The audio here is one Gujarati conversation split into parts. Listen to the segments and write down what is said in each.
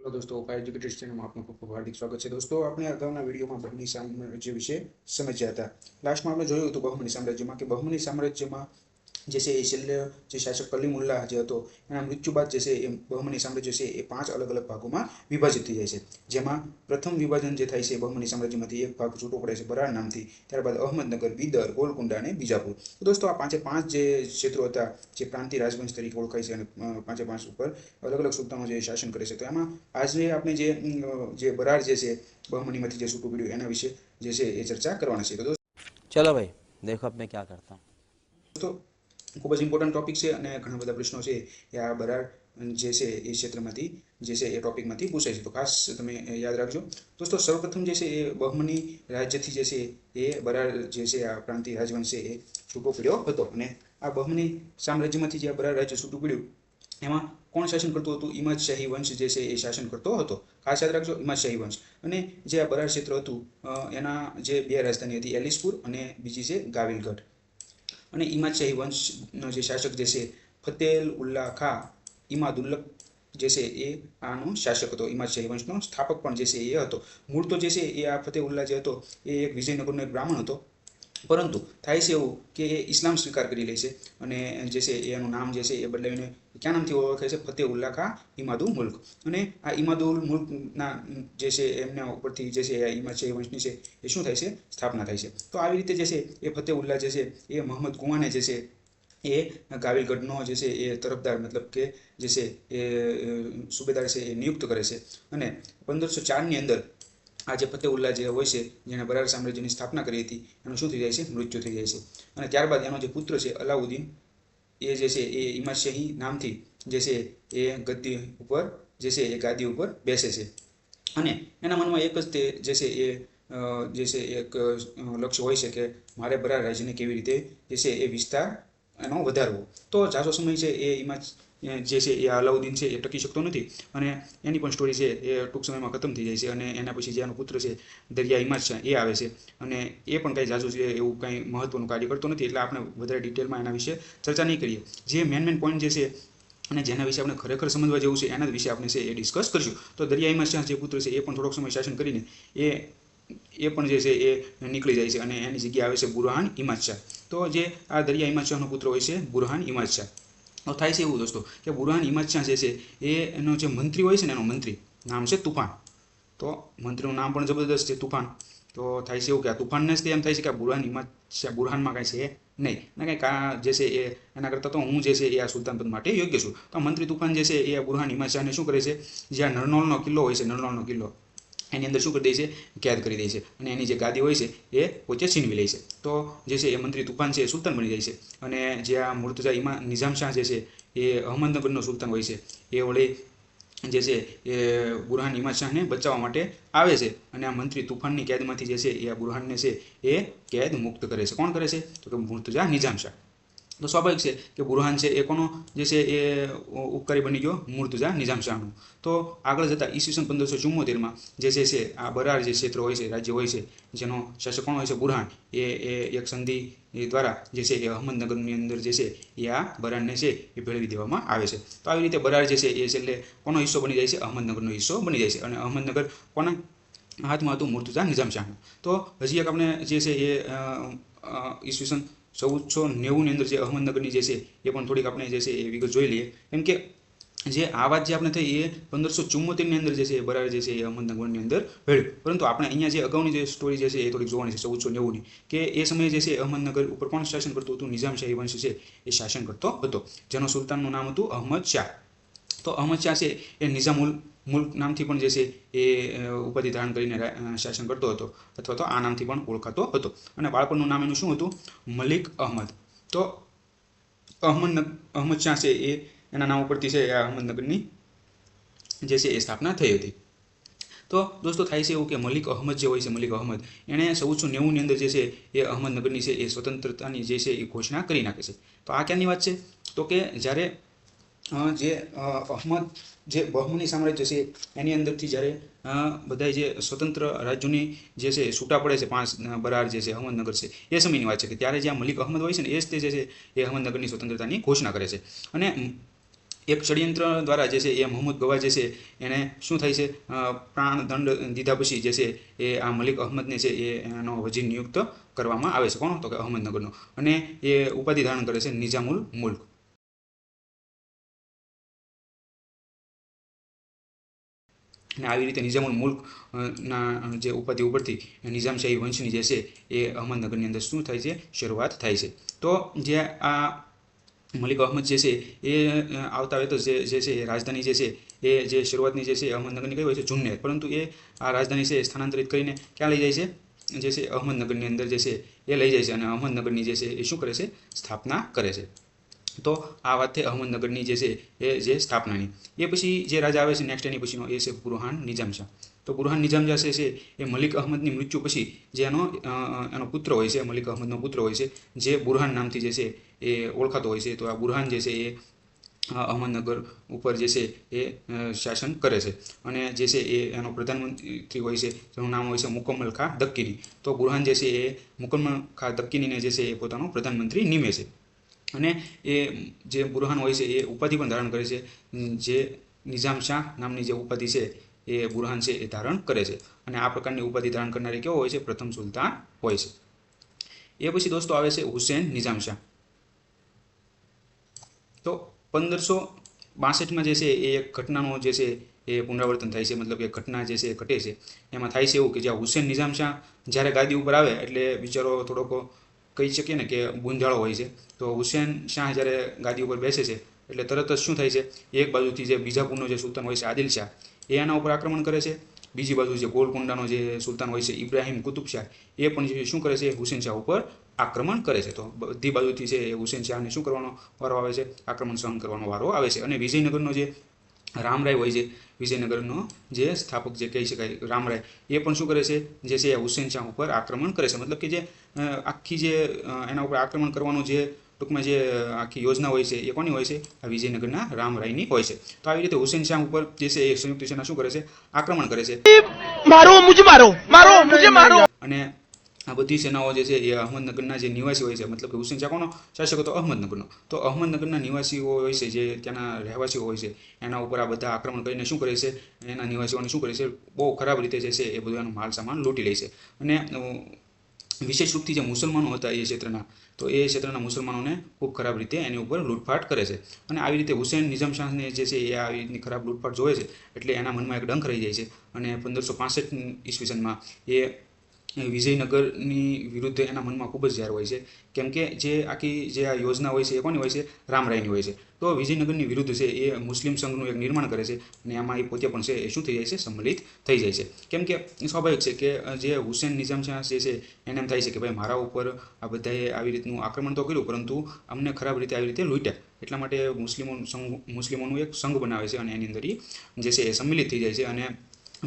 હેલો દોસ્તો ફાયર એજ્યુકેટેડ ચેનલમાં આપનું ખૂબ ખૂબ હાર્દિક સ્વાગત છે. દોસ્તો, આપણે અગાઉના વિડીયોમાં બહુમની સામ્રાજ્ય વિશે સમજ્યા હતા. લાસ્ટમાં આપણે જોયું હતું બહુમની સામ્રાજ્યમાં કે બહુમની સામ્રાજ્યમાં જે છે એ છેલ્લે જે શાસક કલીમુલ્લા જે હતો એના મૃત્યુ બાદ જે છે એ બહમની સામ્રાજ્ય છે એ પાંચ અલગ અલગ ભાગોમાં વિભાજિત થઈ જાય છે જેમાં પ્રથમ વિભાજન જે થાય છે બહમની સામ્રાજ્યમાંથી એક ભાગ છૂટો પડે છે બરાર નામથી ત્યારબાદ અહમદનગર બિદર ગોલકુંડા અને બીજાપુર તો દોસ્તો આ પાંચે પાંચ જે ક્ષેત્રો હતા જે પ્રાંતિ રાજવંશ તરીકે ઓળખાય છે અને પાંચે પાંચ ઉપર અલગ અલગ સુલતાનો જે શાસન કરે છે તો એમાં આજે આપણે જે જે બરાર જે છે બહમનીમાંથી જે છૂટું પડ્યું એના વિશે જે છે એ ચર્ચા કરવાના છે તો ચલો ભાઈ દેખો અબ ક્યાં કરતા હું તો ખૂબ જ ઇમ્પોર્ટન્ટ ટોપિક છે અને ઘણા બધા પ્રશ્નો છે એ આ બરાર જે છે એ ક્ષેત્રમાંથી, જે છે એ ટોપિકમાંથી પૂછાય છે. તો ખાસ તમે યાદ રાખજો. દોસ્તો, સર્વપ્રથમ જે છે એ બહમની રાજ્યથી જે છે એ બરાર જે છે આ પ્રાંતિય રાજવંશ એ છૂટો પડ્યો હતો. અને આ બહમની સામ્રાજ્યમાંથી જે આ બરાર રાજ્ય છૂટું પડ્યું, એમાં કોણ શાસન કરતું હતું? ઇમાદ શાહી વંશ જે છે એ શાસન કરતો હતો. ખાસ યાદ રાખજો ઇમાદ શાહી વંશ. અને જે આ બરાર ક્ષેત્ર હતું એના જે બે રાજધાની હતી, એલિસપુર અને બીજી છે ગાવિલગઢ. અને શાહી વંશનો જે શાસક જે છે, ફતેલ ઉલ્લા ખા ઇમાદુલ્લક જે છે, એ આનો શાસક હતો. શાહી વંશનો સ્થાપક પણ જે છે, એ હતો. મૂળ તો જે છે, એ આ ફતેહ ઉલ્લા જે હતો, એ એક વિજયનગરનો એક બ્રાહ્મણ હતો. પરંતુ થાય છે એવું કે એ ઇસ્લામ સ્વીકાર કરી લે છે અને જે છે એનું નામ જે છે એ બદલાવીને ક્યાં નામથી ઓળખે છે? ફતેહ ઉલ્લા ખા ઇમાદુ મુલ્ક. અને આ ઇમાદુલ મુલ્કના જે છે એમના ઉપરથી જે છે ઇમાદ છે વંશની છે એ શું થાય છે? સ્થાપના થાય છે. તો આવી રીતે જે છે એ ફતેહ ઉલ્લા જે છે એ મોહમ્મદ કુવાને જે છે એ ગાવિલગઢનો જે છે એ તરફદાર મતલબ કે જે છે એ, સુબેદાર છે એ નિયુક્ત કરે છે. અને પંદરસો ચારની અંદર આ જે ફતેહ ઉલ્લા જે હોય છે, જેણે બરાર સામ્રાજ્યની સ્થાપના કરી હતી, એનું શું થઈ જાય છે? મૃત્યુ થઈ જાય છે. અને ત્યારબાદ એનો જે પુત્ર છે, અલાઉદ્દીન, એ જે છે, એ ઇમાદ શાહી નામથી જે છે, એ ગદ્દી ઉપર, જે છે, એ ગાદી ઉપર બેસે છે. અને એના મનમાં એક જ તે જે છે, એ જે છે, એક લક્ષ્ય હોય છે કે મારે બરાર રાજ્યને કેવી રીતે જે છે, એ વિસ્તાર એનો વધારવો. તો ઝાઝો સમય છે, એ ઇમાદ એ જે છે એ અલાઉદ્દીન છે એ ટકી શકતો નથી અને એની પણ સ્ટોરી છે એ ટૂંક સમયમાં ખતમ થઈ જાય છે અને એના પછી જે એનો પુત્ર છે દરિયા ઇમાજ છે એ આવે છે અને એ પણ કંઈ જાજુ છે એવું કંઈ મહત્વનું કાર્ય કરતો નથી એટલે આપણે વધારે ડિટેલમાં એના વિશે ચર્ચા નહીં કરીએ. જે મેન મેન પોઈન્ટ જે છે અને જેના વિશે આપણે ખરેખર સમજવા જેવું છે એના વિશે આપણે છે એ ડિસ્કસ કરીશું. તો દરિયા શાહ જે પુત્ર છે એ પણ થોડોક સમય શાસન કરીને એ એ પણ જે છે એ નીકળી જાય છે અને એની જગ્યાએ આવે છે બુરહાન ઇમાજ શાહ. તો જે આ દરિયા ઇમાજ શાહનો પુત્ર હોય છે બુરહાન ઇમાજ શાહ. તો થાય છે એવું દોસ્તો. કે બુરહાન ઇમાદ શાહ જે છે, એ એનો જે મંત્રી હોય છે ને એનો મંત્રી, નામ છે તુફાન. તો મંત્રીનું નામ પણ જબરદસ્ત છે, તુફાન. તો થાય છે એવું કે આ તુફાનને જ એમ થાય છે કે આ બુરહાન ઇમાદ શાહ બુરહાનમાં કાંઈ છે નહીં. ને કંઈક આ જે છે એ, એના કરતાં તો હું જે છે એ આ સુલતાન પદ માટે યોગ્ય છું. તો મંત્રી તુફાન જે છે એ આ બુરહાન ઇમાદ શાહને શું કરે છે? જે આ નરનોલનો કિલ્લો હોય છે નરનોલનો કિલ્લો એની અંદર શું કરી દે છે? કેદ કરી દે છે. અને એની જે ગાદી હોય છે, એ પોતે છીનવી લે છે. તો જે છે એ મંત્રી તુફાન છે એ સુલતાન બની જાય છે. અને જે આ મુર્તજા ઇમા નિઝામ શાહ જે છે, એ અહમદનગરનો સુલતાન હોય છે. એ વળી જે છે એ બુરહાન ઇમાદ શાહને બચાવવા માટે આવે છે. અને આ મંત્રી તુફાનની કેદમાંથી જે છે એ આ બુરહાનને છે એ કેદ મુક્ત કરે છે. કોણ કરે છે? તો કે મુર્તજા નિઝામ શાહ. તો સ્વાભાવિક છે કે બુરહાન છે એ કોનો જે છે એ ઉપકારી બની ગયો મુર્તુજા નિઝામ શાહનું. તો આગળ જતાં ઈસવીસન પંદરસો ચુમ્મોતેરમાં જે છે છે આ બરાર જે ક્ષેત્ર હોય છે, રાજ્ય હોય છે, જેનો શાસક કોણ હોય છે બુરહાન, એ એ એક સંધિ દ્વારા જે છે એ અહમદનગરની અંદર જે છે એ આ બરારને છે એ ભેળવી દેવામાં આવે છે. તો આવી રીતે બરાર જે છે એ છેલ્લે કોનો હિસ્સો બની જાય છે? અહમદનગરનો હિસ્સો બની જાય છે. અને અહમદનગર કોના હાથમાં હતું? મુર્તુજા નિઝામ શાહનું. તો હજી એક આપણે જે છે એ ઈસવીસન ચૌદસો નેવુંની અંદર જે અહમદનગરની જે છે, એ પણ થોડીક આપણે જે છે, એ વિગત જોઈ લઈએ. કેમ કે જે આ વાત જે આપણે થઈ, એ પંદરસો ચુમ્મોતેરની અંદર જે છે, એ બરાબર જે છે, એ અહમદનગરની અંદર ભેળ્યું. પરંતુ આપણે અહીંયા જે અગાઉની જે સ્ટોરી જે છે, એ થોડીક જોવાની છે, ચૌદસો નેવુંની કે એ સમયે જે છે અહમદનગર ઉપર કોણ શાસન કરતું હતું? નિઝામ શાહી વંશ છે, એ શાસન કરતો હતો. જેનો સુલતાનનું નામ હતું અહમદ શાહ. તો અહમદ શાહ છે, એ નિઝામુલ મુલ્ક નામથી પણ જે છે એ ઉપાધિ ધારણ કરીને શાસન કરતો હતો અથવા તો આ નામથી પણ ઓળખાતો હતો. અને બાળપણનું નામ એનું શું હતું? મલિક અહમદ. તો અહમદ અહમદ શાહ છે એ, એના નામ ઉપરથી છે અહમદનગરની જે છે એ સ્થાપના થઈ હતી. તો દોસ્તો થાય છે એવું કે મલિક અહમદ જે હોય છે, મલિક અહમદ એણે ચૌદસો નેવુંની અંદર જે છે એ અહમદનગરની છે એ સ્વતંત્રતાની જે છે એ ઘોષણા કરી નાખે છે. તો આ ક્યાંની વાત છે? તો કે જ્યારે જે અહમદ જે બહમની સામ્રાજ્ય છે, એની અંદરથી જ્યારે બધા જે સ્વતંત્ર રાજ્યોની જે છે, છૂટા પડે છે, પાંચ બરાર જે છે, અહમદનગર છે, એ સમયની વાત છે કે ત્યારે જે આ મલિક અહમદ હોય છે ને, એ જ જે છે, એ અહમદનગરની સ્વતંત્રતાની ઘોષણા કરે છે. અને એક ષડયંત્ર દ્વારા જે છે, એ મોહમ્મદ ગવા જે છે, એને શું થાય છે પ્રાણ દંડ દીધા પછી જે છે, એ આ મલિક અહમદને છે, એ એનો વજીર નિયુક્ત કરવામાં આવે છે. કોણ? તો કે અહમદનગરનો. અને એ ઉપાધિ ધારણ કરે છે નિઝામુલ મુલ્ક. અને આવી રીતે નિઝામુલ મુલ્ક ના જે ઉપાધિ ઉપરથી નિઝામશાહી વંશની જે છે એ અહમદનગરની અંદર શું થાય છે? શરૂઆત થાય છે. તો જે આ મલિક અહમદ જે છે એ આવતા હોય તો જે જે છે એ રાજધાની જે છે એ જે શરૂઆતની જે છે અહમદનગરની કઈ હોય છે જુન્નેર. પરંતુ એ આ રાજધાની છે સ્થાનાંતરિત કરીને ક્યાં લઈ જાય છે? જે છે અહમદનગરની અંદર જે છે એ લઈ જાય છે અને અહમદનગરની જે છે એ શું કરે છે? સ્થાપના કરે છે. તો આ વાત થઈ અહમદનગરની જે છે, એ જે સ્થાપનાની. એ પછી જે રાજા આવે છે નેક્સ્ટ એની પછીનો એ છે બુરહાન નિઝામ શાહ તો બુરહાન નિજામ શાહ છે, એ મલિક અહમદની મૃત્યુ પછી જે એનો એનો પુત્ર હોય છે, મલિક અહમદનો પુત્ર હોય છે, જે બુરહાન નામથી જે છે, એ ઓળખાતો હોય છે. તો આ બુરહાન જે છે, એ અહમદનગર ઉપર જે છે, એ શાસન કરે છે. અને જે છે, એ, એનો પ્રધાનમંત્રી હોય છે, જેનું નામ હોય છે, મુકમ્મલ ખા દક્કીની. તો બુરહાન જે છે, એ મુકમ્મલ ખા દક્કીનીને જે છે, એ પોતાનો પ્રધાનમંત્રી નિમે છે. અને એ જે બુરહાન હોય છે, એ ઉપાધિ પણ ધારણ કરે છે. જે નિઝામ શાહ નામની જે ઉપાધિ છે, એ બુરહાન છે, એ ધારણ કરે છે. અને આ પ્રકારની ઉપાધિ ધારણ કરનારી કેવો હોય છે, પ્રથમ સુલતાન હોય છે. એ પછી દોસ્તો આવે છે હુસેન નિઝામ શાહ. તો પંદરસો બાસઠમાં જે છે, એ એક ઘટનાનો જે છે, એ પુનરાવર્તન થાય છે. મતલબ કે ઘટના જે છે, એ ઘટે છે. એમાં થાય છે એવું કે જ્યાં હુસેન નિઝામ શાહ જ્યારે ગાદી ઉપર આવે, એટલે બિચારો થોડોક કહી શકીએ ને કે ગુંજાળો હોય છે. તો હુસેન શાહ જ્યારે ગાદી ઉપર બેસે છે, એટલે તરત જ શું થાય છે? એક બાજુથી જે બીજાપુરનો જે સુલતાન હોય છે, આદિલ શાહ, એ એના ઉપર આક્રમણ કરે છે. બીજી બાજુ જે ગોલકુંડાનો જે સુલતાન હોય છે, ઇબ્રાહિમ કુતુબ શાહ, એ પણ જે શું કરે છે? હુસેન શાહ ઉપર આક્રમણ કરે છે. તો બધી બાજુથી છે એ હુસેન શાહને શું કરવાનો વારો આવે છે? આક્રમણ સહન કરવાનો વારો આવે છે. અને વિજયનગરનો જે રામરાય હોય છે વિજયનગરનો જે સ્થાપક જે કહી શકાય રામરાય એ પણ શું કરે છે? જે છે હુસેન શાહ ઉપર આક્રમણ કરે છે. મતલબ કે જે આખી જે એના ઉપર આક્રમણ કરવાનું જે ટૂંકમાં જે આખી યોજના હોય છે એ કોની હોય છે? આ વિજયનગરના રામરાયની હોય છે. તો આવી રીતે હુસેન શાહ ઉપર જે છે એ સંયુક્ત સેના શું કરે છે? આક્રમણ કરે છે. અને આ બધી સેનાઓ જે છે એ અહમદનગરના જે નિવાસી હોય છે, મતલબ કે હુસેન શાહ કોનો? શાસક હતો અહમદનગરનો. તો અહમદનગરના નિવાસીઓ હોય છે, જે ત્યાંના રહેવાસીઓ હોય છે, એના ઉપર આ બધા આક્રમણ કરીને શું કરે છે? એના નિવાસીઓને શું કરે છે? બહુ ખરાબ રીતે જે છે એ બધું એનો માલ સામાન લૂંટી લે છે. અને વિશેષ રૂપથી જે મુસલમાનો હતા એ ક્ષેત્રના, તો એ ક્ષેત્રના મુસલમાનોને ખૂબ ખરાબ રીતે એની ઉપર લૂંટફાટ કરે છે. અને આવી રીતે હુસેન નિઝામ શાહને જે છે એ આવી રીતની ખરાબ લૂંટફાટ જોવે છે, એટલે એના મનમાં એક ડંખ રહી જાય છે. અને પંદરસો પાસઠ ઈસવીસનમાં એ વિજયનગરની વિરુદ્ધ એના મનમાં ખૂબ જ ઝેર હોય છે. કેમ કે જે આખી જે આ યોજના હોય છે એ કોની હોય છે? રામરાયની હોય છે. તો વિજયનગરની વિરુદ્ધ છે એ મુસ્લિમ સંઘનું એક નિર્માણ કરે છે અને એમાં એ પોતે પણ છે એ શું થઈ જાય છે? સંમલિત થઈ જાય છે. કેમ કે સ્વાભાવિક છે કે જે હુસેન નિઝામ શાહ જે છે એને એમ થાય છે કે ભાઈ મારા ઉપર આ બધાએ આવી રીતનું આક્રમણ તો કર્યું, પરંતુ અમને ખરાબ રીતે આવી રીતે લૂંટ્યા. એટલા માટે મુસ્લિમો સંઘ, મુસ્લિમોનું એક સંઘ બનાવે છે અને એની અંદર એ જે છે એ સંમિલિત થઈ જાય છે અને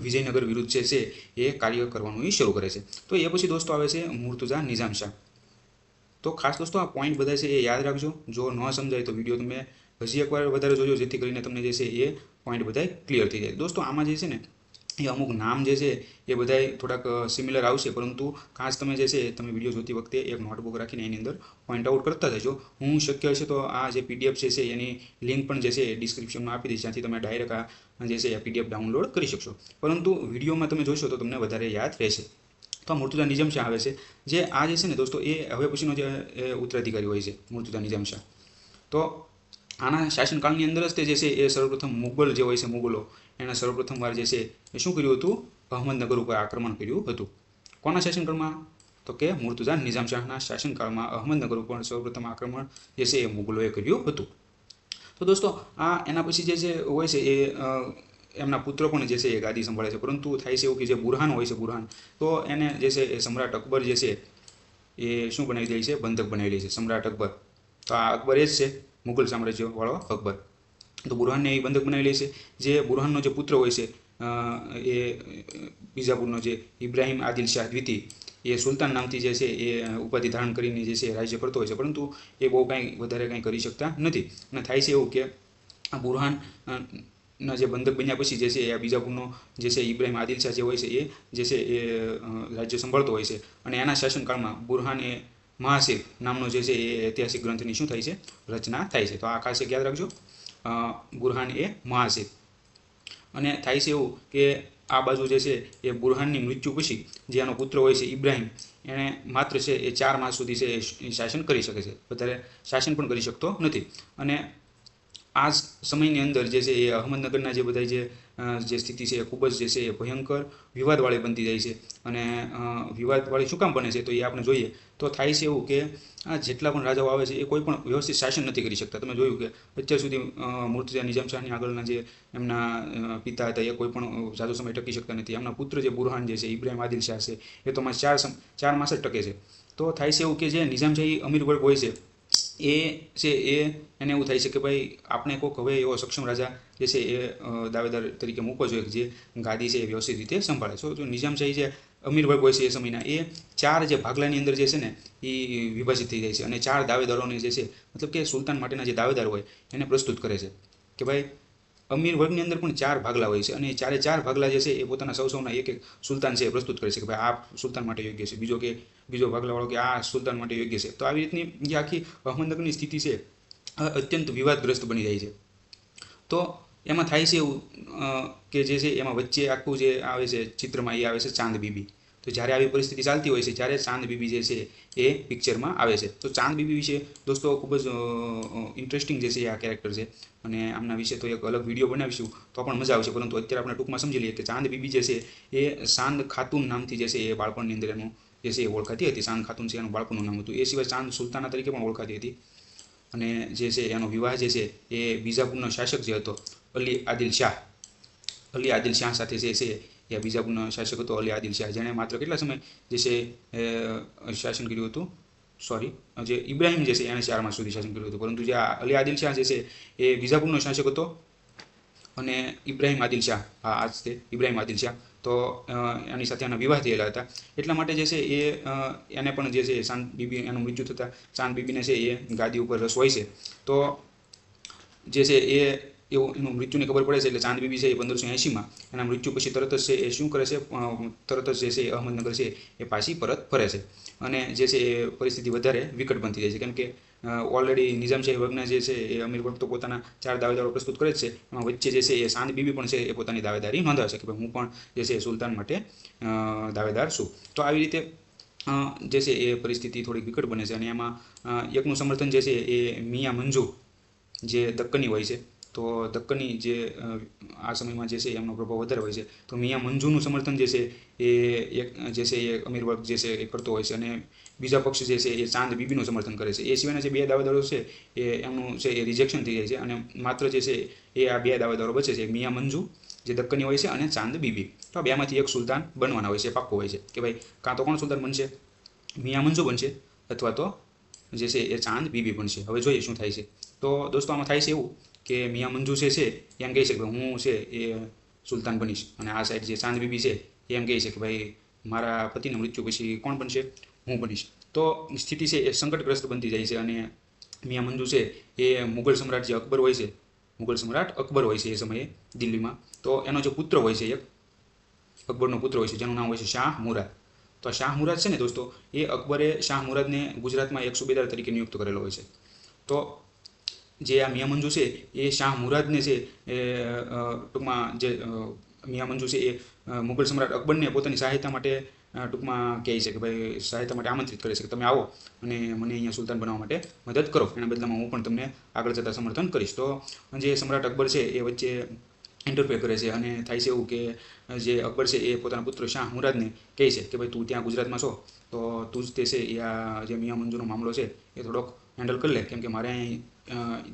વિજયનગર વિરુદ્ધ જે છે એ કાર્ય કરવાનું એ શરૂ કરે છે. તો એ પછી દોસ્તો આવે છે મુર્તુઝા નિઝામ શાહ. તો ખાસ દોસ્તો આ પોઈન્ટ બધા છે એ યાદ રાખજો. જો ન સમજાય તો વીડિયો તમે હજી એકવાર વધારે જોજો, જેથી કરીને તમને જે છે એ પોઈન્ટ બધા ક્લિયર થઈ જાય. દોસ્તો આમાં જે છે ને એ અમુક નામ જે છે, એ બધાય થોડાક સિમિલર આવશે. પરંતુ ખાસ તમે જે છે, તમે વીડિયો જોતી વખતે એક નોટબુક રાખીને એની અંદર પોઈન્ટ આઉટ કરતા જજો હું શક્ય હશે તો આ જે પીડીએફ છે, એની લિંક પણ જે છે ડિસ્ક્રિપ્શનમાં આપી દઈશ. જ્યાંથી તમે ડાયરેક્ટ આ જે છે, એ પીડીએફ ડાઉનલોડ કરી શકશો. પરંતુ વિડીયોમાં તમે જોશો તો તમને વધારે યાદ રહેશે. તો આ મુર્તુઝા નિઝામ આવે છે. જે આ જે છે ને દોસ્તો, એ હવે પછીનો જે ઉત્તરાધિકારી હોય છે મૃત્યુદા નિઝામ તો આના શાસનકાળની અંદર જ તે જે છે, એ સર્વપ્રથમ મુગલ જે હોય છે, મુગલો એણે સર્વપ્રથમ વાર જે છે એ શું કર્યું હતું? અહમદનગર ઉપર આક્રમણ કર્યું હતું. કોના શાસનકાળમાં? તો કે મુર્તુઝા નિઝામ શાહના શાસનકાળમાં અહમદનગર ઉપર સૌપ્રથમ આક્રમણ જે છે એ મુગલોએ કર્યું હતું. તો દોસ્તો, આ એના પછી જે છે હોય છે એ એમના પુત્ર પણ જે છે એ ગાદી સંભાળે છે. પરંતુ થાય છે એવું કે જે બુરહાન હોય છે, બુરહાન. તો એને જે છે એ સમ્રાટ અકબર જે છે એ શું બનાવી દે છે? બંધક બનાવી દે છે, સમ્રાટ અકબર. તો આ અકબર એ જ છે મુઘલ સામ્રાજ્યવાળો અકબર. તો બુરહાનને એ બંધક બનાવી લે છે. જે બુરહાનનો જે પુત્ર હોય છે એ, બીજાપુરનો જે ઇબ્રાહિમ આદિલ શાહ દ્વિતીય, એ સુલતાન નામથી જે છે, એ ઉપાધિ ધારણ કરીને જે છે રાજ્ય કરતો હોય છે. પરંતુ એ બહુ કાંઈ વધારે કાંઈ કરી શકતા નથી. અને થાય છે એવું કે આ બુરહાન ના જે બંધક બન્યા પછી જે છે, એ બીજાપુરનો જે છે, ઇબ્રાહિમ આદિલ શાહ જે હોય છે, એ જે છે, એ રાજ્ય સંભાળતો હોય છે. અને એના શાસનકાળમાં બુરહાન એ મહાશિર નામનો જે છે, એ ઐતિહાસિક ગ્રંથની શું થાય છે? રચના થાય છે. તો આ ખાસ યાદ રાખજો. બુરહાન એ મહા છે અને થાય છે એવું કે આ બાજુ જે છે એ બુરહાનની મૃત્યુ પછી જે એનો પુત્ર હોય છે ઇબ્રાહિમ, એણે માત્ર છે એ ચાર માસ સુધી છે એ શાસન કરી શકે છે. વધારે શાસન પણ કરી શકતો નથી. અને આ સમયની અંદર જે છે એ અહમદનગરના જે બધા જે જે સ્થિતિ છે એ ખૂબ જ જે છે એ ભયંકર વિવાદવાળી બનતી જાય છે. અને વિવાદવાળી શું કામ બને છે તો એ આપણે જોઈએ. તો થાય છે એવું કે, આ જેટલા પણ રાજાઓ આવે છે એ કોઈ પણ વ્યવસ્થિત શાસન નથી કરી શકતા. તમે જોયું કે અત્યાર સુધી મૂર્તિજા નિઝામશાહની આગળના જે એમના પિતા હતા એ કોઈ પણ જાદુ સમય ટકી શકતા નથી. એમના પુત્ર જે બુરહાન જે છે, ઇબ્રાહિમ આદિલ શાહ છે, એ તો ચાર ચાર માસ જ ટકે છે. તો થાય છે એવું કે જે નિઝામશાહી અમીર વર્ગ હોય છે એ છે એ એને એવું થાય છે કે ભાઈ આપણે કોઈક હવે એવો સક્ષમ રાજા જે છે એ દાવેદાર તરીકે મૂકવો જોઈએ જે ગાદી છે એ વ્યવસ્થિત રીતે સંભાળે. છે જો નિઝામશાહી જે અમીર વર્ગ હોય છે એ સમયના, એ ચાર જે ભાગલાની અંદર જે છે ને એ વિભાજિત થઈ જાય છે અને ચાર દાવેદારોને જે છે, મતલબ કે સુલતાન માટેના જે દાવેદાર હોય એને પ્રસ્તુત કરે છે. કે ભાઈ અમીર વર્ગની અંદર પણ ચાર ભાગલા હોય છે અને ચારે ચાર ભાગલા જે છે એ પોતાના સૌ સૌના એક એક સુલતાન છે પ્રસ્તુત કરે છે કે ભાઈ આ સુલતાન માટે યોગ્ય છે. બીજો કે, બીજો ભાગલાવાળો કે આ સુલતાન માટે યોગ્ય છે. તો આવી રીતની જે આખી અહમદનગરની સ્થિતિ છે અત્યંત વિવાદગ્રસ્ત બની જાય છે. તો એમાં થાય છે એવું કે જે છે એમાં વચ્ચે આખું જે આવે છે ચિત્રમાં એ આવે છે ચાંદ બીબી. તો જ્યારે આવી પરિસ્થિતિ ચાલતી હોય છે, ત્યારે ચાંદ બીબી જે છે એ પિક્ચરમાં આવે છે. તો ચાંદ બીબી વિશે દોસ્તો ખૂબ જ ઇન્ટરેસ્ટિંગ જે છે આ કેરેક્ટર છે. અને આમના વિશે તો એક અલગ વીડિયો બનાવીશું તો પણ મજા આવશે. પરંતુ અત્યારે આપણે ટૂંકમાં સમજી લઈએ કે ચાંદ બીબી જે છે એ ચાંદ ખાતુન નામથી જે છે એ બાળપણની અંદર એનું જે છે એ ઓળખાતી હતી. ચાંદ ખાતુન છે એનું બાળપણનું નામ હતું. એ સિવાય ચાંદ સુલતાના તરીકે પણ ઓળખાતી હતી. અને જે છે એનો વિવાહ જે છે એ બીજાપુરનો શાસક જે હતો અલી આદિલ શાહ. અલી આદિલ શાહ સાથે જે છે એ બીજાપુરના શાસક હતો અલી આદિલ શાહ. જેણે માત્ર કેટલા સમય જે છે શાસન કર્યું હતું? સોરી જે ઇબ્રાહિમ જે છે એણે ચાર માસ સુધી શાસન કર્યું હતું. પરંતુ જે આ અલી આદિલ શાહ જે છે, એ બીજાપુરનો શાસક હતો અને ઇબ્રાહિમ આદિલ શાહ. હા, આજ તે ઇબ્રાહિમ આદિલ શાહ. તો એની સાથે એના વિવાહ થયેલા હતા. એટલા માટે જે છે, એ એને પણ જે છે ચાંદ બીબી, એનું મૃત્યુ થતાં ચાંદ બીબીને છે, એ ગાદી ઉપર રસ હોય છે. તો, જે છે, એ એવું એનું મૃત્યુની ખબર પડે છે એટલે ચાંદ બીબી છે એ પંદરસો એંશીમાં એના મૃત્યુ પછી તરત જ છે એ શું કરે છે તરત જ જે છે એ અહમદનગર છે એ પાછી પરત ફરે છે અને જે છે એ પરિસ્થિતિ વધારે વિકટ બનતી જાય છે કેમ કે ઓલરેડી નિઝામશાહી વર્ગના જે છે એ અમીર વર્ગ તો પોતાના ચાર દાવેદારો પ્રસ્તુત કરે છે એમાં વચ્ચે જે છે એ સાંદ બીબી પણ છે એ પોતાની દાવેદારી નોંધાવે છે કે ભાઈ હું પણ જે છે એ સુલતાન માટે દાવેદાર છું તો આવી રીતે જે છે એ પરિસ્થિતિ થોડીક વિકટ બને છે અને એમાં એકનું સમર્થન જે છે એ મિયા મંજુ જે દક્કની હોય છે તો દક્કની જે આ સમયમાં જે છે એમનો પ્રભાવ વધારે હોય છે. તો મિયા મંજુનું સમર્થન જે છે એ એક, જે છે એ અમીર વર્ગ જે છે એ કરતો હોય છે અને બીજા પક્ષ જે છે એ ચાંદ બીબીનું સમર્થન કરે છે. એ સિવાયના જે બે દાવેદારો છે એ એમનું છે એ રિજેક્શન થઈ જાય છે અને માત્ર જે છે એ આ બે દાવેદારો બચે છે. મિયા મંજુ, જે દક્કની હોય છે અને ચાંદ બીબી. તો આ બેમાંથી એક સુલતાન બનવાના હોય છે, પાક્કો હોય છે કે ભાઈ કાં તો કોણ સુલતાન બનશે? મિયા મંજુ બનશે અથવા તો જે છે એ ચાંદ બીબી બનશે. હવે જોઈએ શું થાય છે. તો દોસ્તો, આમાં થાય છે એવું કે મિયા મંજુ છે છે, એમ કહી શકે હું છે એ સુલતાન બનીશ. અને આ સાઈડ જે ચાંદ બીબી છે, એમ કહી શકે ભાઈ, મારા પતિના મૃત્યુ પછી કોણ બનશે? હું બનીશ. તો સ્થિતિ છે એ સંકટગ્રસ્ત બનતી જાય છે અને મિયા મંજુ છે એ મુઘલ સમ્રાટ જે અકબર હોય છે, મુઘલ સમ્રાટ અકબર હોય છે એ સમયે દિલ્હીમાં. તો એનો જે પુત્ર હોય છે એક, અકબરનો પુત્ર હોય છે, જેનું નામ હોય છે શાહ મુરાદ. તો શાહ મુરાદ છે ને દોસ્તો, એ અકબરે શાહ મુરાદને ગુજરાતમાં એક સુબેદાર તરીકે નિયુક્ત કરેલો હોય છે. તો જે આ મિયા મંજુ છે, એ શાહ મુરાદને છે, એ ટૂંકમાં જે મિયામંજુ મિયા મંજુ છે, એ મુગલ સમ્રાટ અકબરને પોતાની સહાયતા માટે ટૂંકમાં કહે છે કે ભાઈ સહાયતા માટે આમંત્રિત કરે છે કે તમે આવો અને મને અહીંયા સુલતાન બનાવવા માટે મદદ કરો. એના બદલામાં હું પણ તમને આગળ જતાં સમર્થન કરીશ. તો જે સમ્રાટ અકબર છે, એ વચ્ચે ઇન્ટરફેર કરે છે અને થાય છે એવું કે જે અકબર છે, એ પોતાના પુત્ર શાહ મુરાદને કહે છે કે ભાઈ તું ત્યાં ગુજરાતમાં છો, તો તું જ તે છે એ આ જે મિયા મંજુનો મામલો છે, એ થોડોક હેન્ડલ કરી લે. કેમ કે મારે અહીં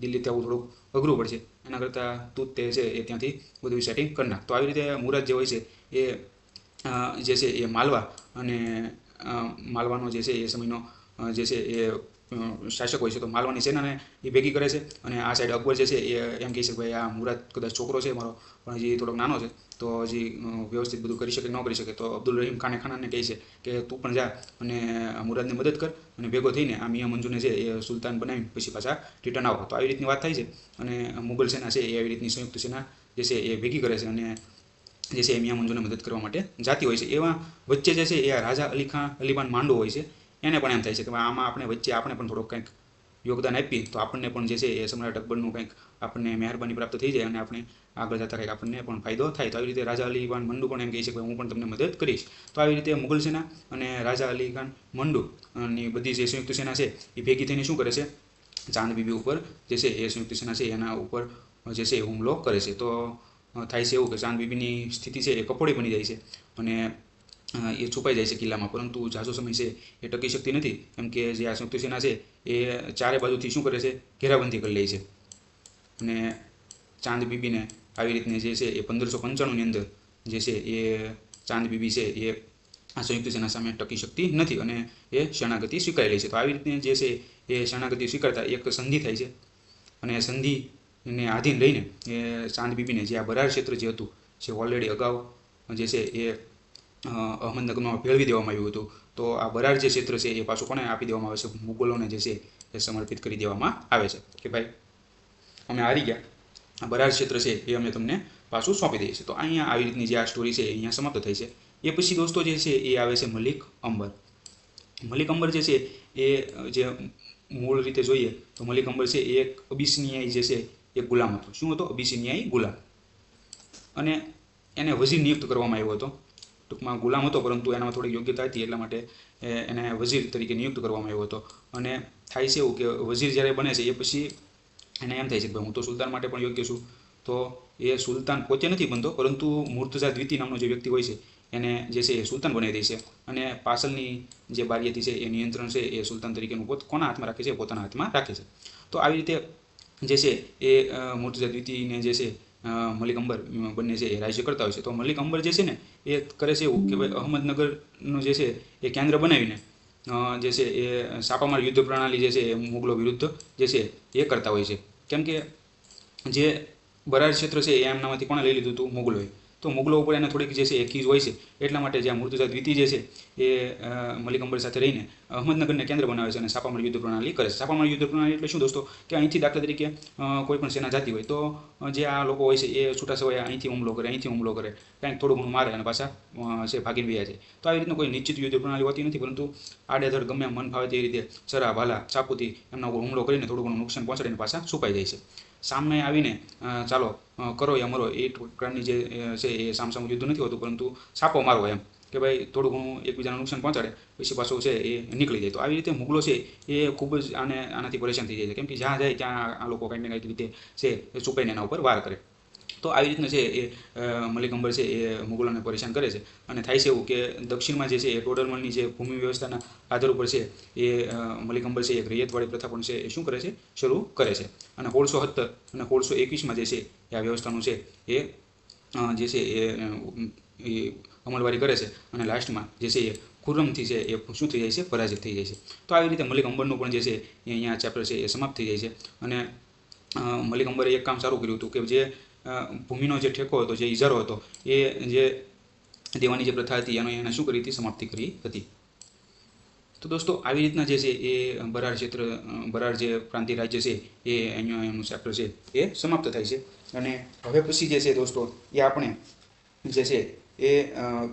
દિલ્હીથી આવવું થોડુંક અઘરું પડશે. એના કરતાં તું તે છે એ ત્યાંથી બધું સેટિંગ કરી નાખ. તો આવી રીતે મુરત જે હોય છે એ જે છે એ માલવા અને માલવાનો જે છે એ સમયનો જે છે એ શાસક હોય છે. તો માલવાની સેનાને એ ભેગી કરે છે અને આ સાઈડ અકબર જે છે એ એમ કહે છે કે ભાઈ આ મુરાદ કદાચ છોકરો છે મારો, પણ હજી થોડોક નાનો છે. તો હજી વ્યવસ્થિત બધું કરી શકે ન કરી શકે. તો અબ્દુલ રહીમ ખાને ખાનાને કહે છે કે તું પણ જા અને મુરાદને મદદ કર અને ભેગો થઈને આ મિયા મંજુને છે એ સુલતાન બનાવી પછી પાછા રિટર્ન આવો. તો આવી રીતની વાત થાય છે અને મુગલ સેના છે એ આવી રીતની સંયુક્ત સેના જે છે એ ભેગી કરે છે અને જે છે એ મિયા મંજુને મદદ કરવા માટે જાતી હોય છે. એવા વચ્ચે જે છે એ રાજા અલી ખાન, અલીબાન માંડો હોય છે. એને પણ એમ થાય છે કે આમાં આપણે વચ્ચે આપણે પણ થોડુંક કંઈક યોગદાન આપીએ તો આપણને પણ જે છે એ સમ્રાટ અકબરનું કંઈક આપણને મહેરબાની પ્રાપ્ત થઈ જાય અને આપણે આગળ જતા કંઈક આપણને પણ ફાયદો થાય. તો આવી રીતે રાજા અલી ખાન મંડુ પણ એમ કહે છે કે હું પણ તમને મદદ કરીશ. તો આવી રીતે મુગલ સેના અને રાજા અલી ખાન મંડુ ની બધી જે સંયુક્ત સેના છે એ ભેગી થઈને શું કરે છે? ચાંદ બીબી ઉપર જે છે એ સંયુક્ત સેના છે એના ઉપર જે છે હુમલો કરે છે. તો થાય છે એવું કે ચાંદ બીબીની સ્થિતિ છે એ કપોળી બની જાય છે અને એ છુપાઈ જાય છે કિલ્લામાં. પરંતુ ઝાઝો સમય છે, એ ટકી શકતી નથી. કેમ કે જે આ સંયુક્ત સેના છે, એ ચારે બાજુથી શું કરે છે? ઘેરાબંધી કરી લે છે. અને ચાંદ બીબીને આવી રીતને જે છે, એ પંદરસો પંચાણુંની અંદર જે છે, એ ચાંદ બીબી છે, એ આ સંયુક્ત સેના સામે ટકી શકતી નથી અને એ શરણાગતિ સ્વીકારી લે છે. તો આવી રીતની જે છે, એ શરણાગતિ સ્વીકારતા એક સંધિ થાય છે. અને સંધિને આધીન રહીને, એ ચાંદ બીબીને જે આ બરાર ક્ષેત્ર જે હતું, જે ઓલરેડી અગાઉ જે છે, એ અહમદનગરમાં ભેળવી દેવામાં આવ્યું હતું. તો આ બરાર જે ક્ષેત્ર છે, એ પાછું કોને આપી દેવામાં આવે છે? મુગલોને જે છે, એ સમર્પિત કરી દેવામાં આવે છે. કે ભાઈ, અમે હારી ગયા. આ બરાર ક્ષેત્ર છે, એ અમે તમને પાછું સોંપી દઈએ છીએ. તો અહીંયા આવી રીતની જે આ સ્ટોરી છે અહીંયા સમાપ્ત થઈ છે. એ પછી દોસ્તો જે છે, એ આવે છે મલિક અંબર. મલિક અંબર જે છે, એ જે મૂળ રીતે જોઈએ, તો મલિક અંબર છે, એ એક અબિસિનિયાઈ જે છે, એ ગુલામ હતો. શું હતો? અબિસિનિયાઈ ગુલામ. અને એને વઝીર નિયુક્ત કરવામાં આવ્યો હતો. ટૂંકમાં ગુલામ હતો, પરંતુ એનામાં થોડી યોગ્યતા હતી, એટલા માટે એને વઝીર તરીકે નિયુક્ત કરવામાં આવ્યો હતો. અને થાય છે એવું કે વઝીર જ્યારે બને છે, એ પછી એને એમ થાય છે ભાઈ હું તો સુલતાન માટે પણ યોગ્ય છું. તો એ સુલતાન પોતે નથી બનતો, પરંતુ મુર્તઝા દ્વિતી નામનો જે વ્યક્તિ હોય છે, એને જે છે એ સુલતાન બનાવી દે છે. અને પાછળની જે બારીયતી છે, એ નિયંત્રણ છે, એ સુલતાન તરીકેનું પોત, કોના હાથમાં રાખે છે? પોતાના હાથમાં રાખે છે. તો આવી રીતે જે છે એ મુર્તઝા દ્વિતીયને જે છે મલિક અંબર બંને છે એ રાજ્ય કરતા હોય છે. તો મલિક અંબર જે છે ને, એ કરે છે એવું કે ભાઈ અહમદનગરનું જે છે એ કેન્દ્ર બનાવીને જે છે એ સાપામાર યુદ્ધ પ્રણાલી જે છે એ મુગલો વિરુદ્ધ જે છે એ કરતા હોય છે. કેમ કે જે બરાર ક્ષેત્ર છે એ એમનામાંથી કોણે લઈ લીધું હતું મુગલોએ તો મુગલો ઉપર એને થોડીક જે છે એ ખીજ હોય છે, એટલા માટે જે આ મુર્તુઝા દ્વિતી જે છે એ મલિક સાથે રહીને અહમદનગરને કેન્દ્ર બનાવે છે અને સાપામણ યુદ્ધ પ્રણાલી કરે છે. સાપામણ યુદ્ધ પ્રણાલી એટલે શું દોસ્તો? કે અહીંથી દાખલા તરીકે કોઈ પણ સેના જાતિ હોય તો જે આ લોકો હોય છે એ છૂટા સવાય અહીંથી હુમલો કરે, અહીંથી હુમલો કરે. કાંઈક થોડું ઘણું મારે અને પાછા છે ભાગીને વયા છે તો આવી રીતનું કોઈ નિશ્ચિત યુદ્ધ પ્રણાલી હોતી નથી, પરંતુ આડેધડ ગમે મન ફાવે તે રીતે ચરા ભાલા ચાકુથી એમના ઉપર હુમલો કરીને થોડું ઘણું નુકસાન પહોંચાડીને પાછા છુપાઈ જાય છે. સામે આવીને ચાલો કરો યા મરો. એ પ્રકારની જે છે એ સામસામું યુદ્ધ નથી હોતું, પરંતુ છાપો મારો એમ. કે ભાઈ, થોડું ઘણું એકબીજાને નુકસાન પહોંચાડે, પછી પાછું છે એ નીકળી જાય. તો આવી રીતે મુગલો છે એ ખૂબ જ આને, આનાથી પરેશાન થઈ જાય છે. કેમ કે જ્યાં જાય ત્યાં આ લોકો કંઈક ને કંઈક રીતે છે એ છુપાઈને એના ઉપર વાર કરે. તો આવી રીતના છે એ મલિકંબર છે એ મુગલોને પરેશાન કરે છે. અને થાય છે એવું કે દક્ષિણમાં જે છે એ ટોડરમલની જે ભૂમિ વ્યવસ્થાના આધાર ઉપર છે એ મલિકંબર છે એક રૈયતવાળી પ્રથા પણ છે એ શું કરે છે? શરૂ કરે છે. અને સોળસો સત્તર અને સોળસો એકવીસમાં જે છે એ આ વ્યવસ્થાનું છે એ જે છે એ અમલવારી કરે છે. અને લાસ્ટમાં જે છે એ ખુરમથી છે એ શું થઈ જાય છે? પરાજિત થઈ જાય છે. તો આવી રીતે મલિક અંબરનું પણ જે છે એ અહીંયા ચેપ્ટર છે એ સમાપ્ત થઈ જાય છે. અને મલિક અંબરે એક કામ સારું કર્યું હતું કે જે ભૂમિનો જે ઠેકો હતો, જે ઇજારો હતો, એ જે દેવાની જે પ્રથા હતી, એનો એને શું કરી હતી? સમાપ્તિ કરી હતી. તો દોસ્તો, આવી રીતના જે છે, એ બરાર ક્ષેત્ર બરાર જે પ્રાંતિય રાજ્ય છે, એ અહીંયા એનું ચેપ્ટર છે, એ સમાપ્ત થાય છે. અને હવે પછી જે છે દોસ્તો, એ આપણે જે છે એ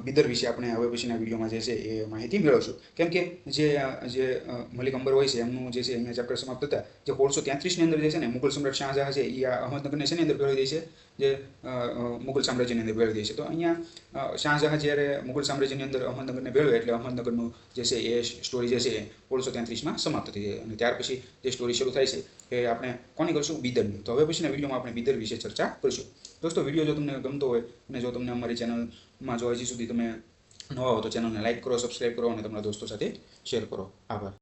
બિદર વિશે આપણે હવે પછીના વિડીયોમાં જે છે એ માહિતી મેળવશું. કેમ કે જે જે મલિક અંબર હોય છે, એમનું જે છે અહીંયા ચેપ્ટર સમાપ્ત થતા, જે સોળસો તેત્રીસની અંદર જે છે ને મુગલ સમ્રાટ શાહજહાં છે, એ આ અહમદનગરને શેની અંદર ભેળવી દે છે, જે મુગલ સામ્રાજ્યની અંદર ભેળવી દે છે. તો અહીંયા શાહજહાં જ્યારે મુગલ સામ્રાજ્યની અંદર અહમદનગરને ભેળવે એટલે અહમદનગરનું જે છે એ સ્ટોરી જે છે એ સોળસો તેત્રીસમાં સમાપ્ત થઈ જાય. અને ત્યાર પછી જે સ્ટોરી શરૂ થાય છે, એ આપણે કોની કરશું? બિદરની. તો હવે પછીના વિડીયોમાં આપણે બિદર વિશે ચર્ચા કરીશું. દોસ્તો વીડિયો જો તમને ગમતો હોય અને જો તમને અમારી ચેનલમાં જો હજી સુધી તમે નવા હો તો ચેનલને લાઇક કરો સબસ્ક્રાઈબ કરો અને તમારા દોસ્તો સાથે શેર કરો. આભાર.